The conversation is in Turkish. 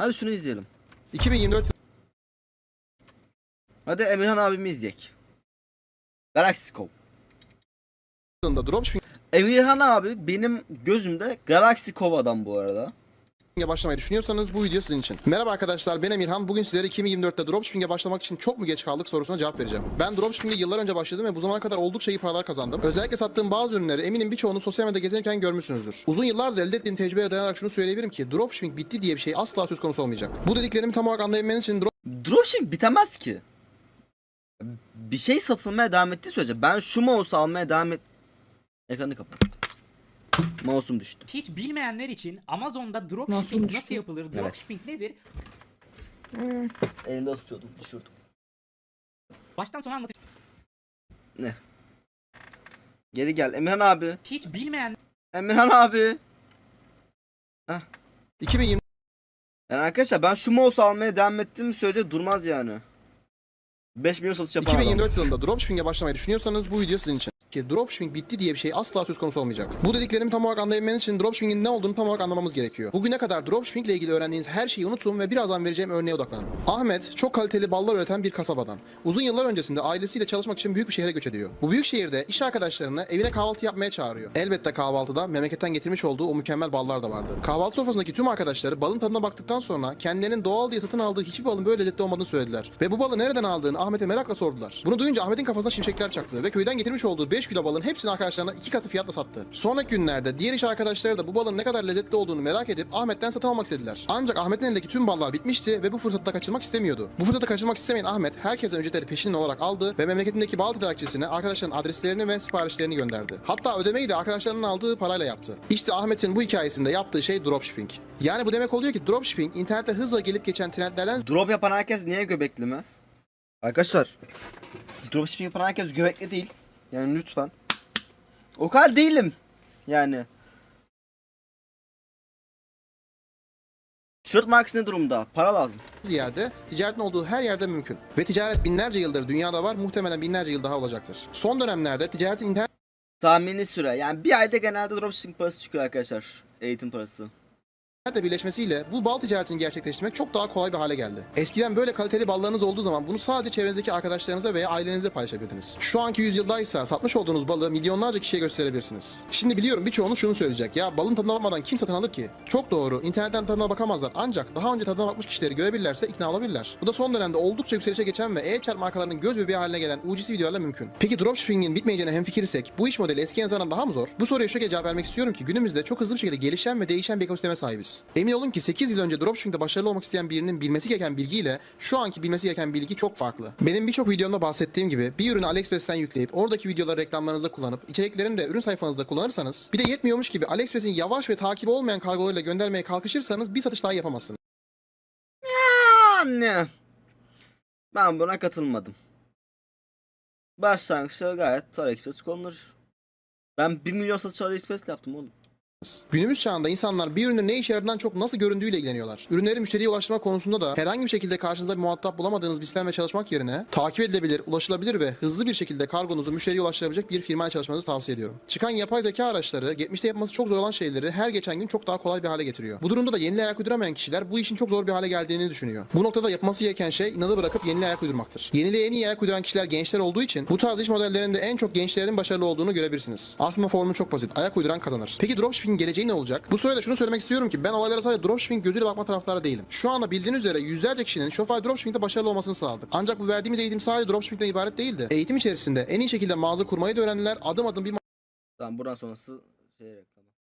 Hadi şunu izleyelim. 2024 Hadi Emirhan abimi izleyek. Galaxy Scope. yılında Emirhan abi benim gözümde Galaxy Scope adam bu arada. Başlamayı düşünüyorsanız bu video sizin için. Merhaba arkadaşlar ben Emirhan. Bugün sizlere 2024'te dropshipping'e başlamak için çok mu geç kaldık sorusuna cevap vereceğim. Ben dropshipping'e yıllar önce başladım ve bu zamana kadar oldukça iyi paralar kazandım. Özellikle sattığım bazı ürünleri eminim birçoğunu sosyal medyada gezerken görmüşsünüzdür. Uzun yıllardır elde ettiğim tecrübeye dayanarak şunu söyleyebilirim ki dropshipping bitti diye bir şey asla söz konusu olmayacak. Bu dediklerimi tam olarak anlayabilmeniz için Dropshipping bitemez ki. Bir şey satılmaya devam ettiği sürece ben şu mouse almaya devam et... Ekranı kapat. Mouse'um düştü. Hiç bilmeyenler için Amazon'da Nasıl dropshipping düştü? nasıl yapılır, Evet. dropshipping nedir? Elimde tutuyordum düşürdüm. Baştan sona anlatacağım. Ne? Geri gel Emirhan abi. Hiç bilmeyen Emirhan abi. 2024 Yani arkadaşlar ben şu mouse almaya devam ettiğim sürece durmaz yani. 5 milyon satış yapan adam. 2024 yılında dropshipping'e başlamayı düşünüyorsanız bu video sizin için. Ki dropshipping bitti diye bir şey asla söz konusu olmayacak. Bu dediklerimi tam olarak anlayabilmeniz için dropshipping'in ne olduğunu tam olarak anlamamız gerekiyor. Bugüne kadar dropshipping ile ilgili öğrendiğiniz her şeyi unutun ve birazdan vereceğim örneğe odaklanın. Ahmet çok kaliteli ballar üreten bir kasabadan. Uzun yıllar öncesinde ailesiyle çalışmak için büyük bir şehre göç ediyor. Bu büyük şehirde iş arkadaşlarını evine kahvaltı yapmaya çağırıyor. Elbette kahvaltıda memleketten getirmiş olduğu o mükemmel ballar da vardı. Kahvaltı sofrasındaki tüm arkadaşları balın tadına baktıktan sonra kendilerinin doğal diye satın aldığı hiçbir balın böyle lezzetli olmadığını söylediler. Ve bu balı nereden aldığını Ahmet'e merakla sordular. Bunu duyunca Ahmet'in kafasına şimşekler çaktı ve köyden getirmiş olduğu 5 kilo balın hepsini arkadaşlarına iki katı fiyatla sattı. Sonraki günlerde diğer iş arkadaşları da bu balın ne kadar lezzetli olduğunu merak edip Ahmet'ten satın almak istediler. Ancak Ahmet'in elindeki tüm ballar bitmişti ve bu fırsatı da kaçırmak istemiyordu. Bu fırsatı kaçırmak istemeyen Ahmet herkesten ücretleri peşin olarak aldı ve memleketindeki bal tedarikçisine arkadaşların adreslerini ve siparişlerini gönderdi. Hatta ödemeyi de arkadaşlarının aldığı parayla yaptı. İşte Ahmet'in bu hikayesinde yaptığı şey dropshipping. Yani bu demek oluyor ki dropshipping internette hızla gelip geçen trendlerden Drop yapan herkes niye göbekli mi? Arkadaşlar Dropshipping yapan herkes göbekli değil. Yani lütfen. O kadar değilim. Yani. Tişört markası ne durumda? Para lazım. ziyade ticaretin olduğu her yerde mümkün. Ve ticaret binlerce yıldır dünyada var, muhtemelen binlerce yıl daha olacaktır. Son dönemlerde ticaretin internet Tahmini süre. Yani bir ayda genelde dropshipping parası çıkıyor arkadaşlar. Eğitim parası. İnternetle birleşmesiyle bu bal ticaretini gerçekleştirmek çok daha kolay bir hale geldi. Eskiden böyle kaliteli ballarınız olduğu zaman bunu sadece çevrenizdeki arkadaşlarınıza veya ailenize paylaşabilirdiniz. Şu anki yüzyılda ise satmış olduğunuz balı milyonlarca kişiye gösterebilirsiniz. Şimdi biliyorum birçoğunuz şunu söyleyecek. Ya balın tadına bakmadan kim satın alır ki? Çok doğru. İnternetten tadına bakamazlar. Ancak daha önce tadına bakmış kişileri görebilirlerse ikna olabilirler. Bu da son dönemde oldukça yükselişe geçen ve e-çarp markalarının göz bebeği haline gelen UGC videolarla mümkün. Peki dropshipping'in bitmeyeceğine hemfikir isek bu iş modeli eski nazaran daha mı zor? Bu soruya şekilde cevap vermek istiyorum ki günümüzde çok hızlı bir şekilde gelişen ve değişen bir ekosisteme sahibiz. Emin olun ki 8 yıl önce dropshipping'de başarılı olmak isteyen birinin bilmesi gereken bilgiyle şu anki bilmesi gereken bilgi çok farklı. Benim birçok videomda bahsettiğim gibi bir ürünü AliExpress'ten yükleyip oradaki videoları reklamlarınızda kullanıp içeriklerini de ürün sayfanızda kullanırsanız bir de yetmiyormuş gibi AliExpress'in yavaş ve takibi olmayan kargolarıyla göndermeye kalkışırsanız bir satış daha yapamazsınız. Anne. Ben buna katılmadım. Başlangıçta gayet AliExpress kullanılır. Ben 1 milyon satış AliExpress yaptım oğlum. Günümüz çağında insanlar bir ürünün ne işe yaradığından çok nasıl göründüğüyle ilgileniyorlar. Ürünleri müşteriye ulaştırma konusunda da herhangi bir şekilde karşınızda bir muhatap bulamadığınız bir sistemle çalışmak yerine takip edilebilir, ulaşılabilir ve hızlı bir şekilde kargonuzu müşteriye ulaştırabilecek bir firmayla çalışmanızı tavsiye ediyorum. Çıkan yapay zeka araçları geçmişte yapması çok zor olan şeyleri her geçen gün çok daha kolay bir hale getiriyor. Bu durumda da yeni ayak uyduramayan kişiler bu işin çok zor bir hale geldiğini düşünüyor. Bu noktada yapması gereken şey inadı bırakıp yeni ayak uydurmaktır. Yeniliğe en iyi ayak uyduran kişiler gençler olduğu için bu tarz iş modellerinde en çok gençlerin başarılı olduğunu görebilirsiniz. Aslında formu çok basit. Ayak uyduran kazanır. Peki dropshipping geleceği ne olacak? Bu soruya da şunu söylemek istiyorum ki ben olaylara sadece dropshipping gözüyle bakma taraftarı değilim. Şu anda bildiğiniz üzere yüzlerce kişinin Shopify dropshipping'de başarılı olmasını sağladık. Ancak bu verdiğimiz eğitim sadece dropshipping'den ibaret değildi. Eğitim içerisinde en iyi şekilde mağaza kurmayı da öğrendiler. Adım adım bir Tamam buradan sonrası şey reklam.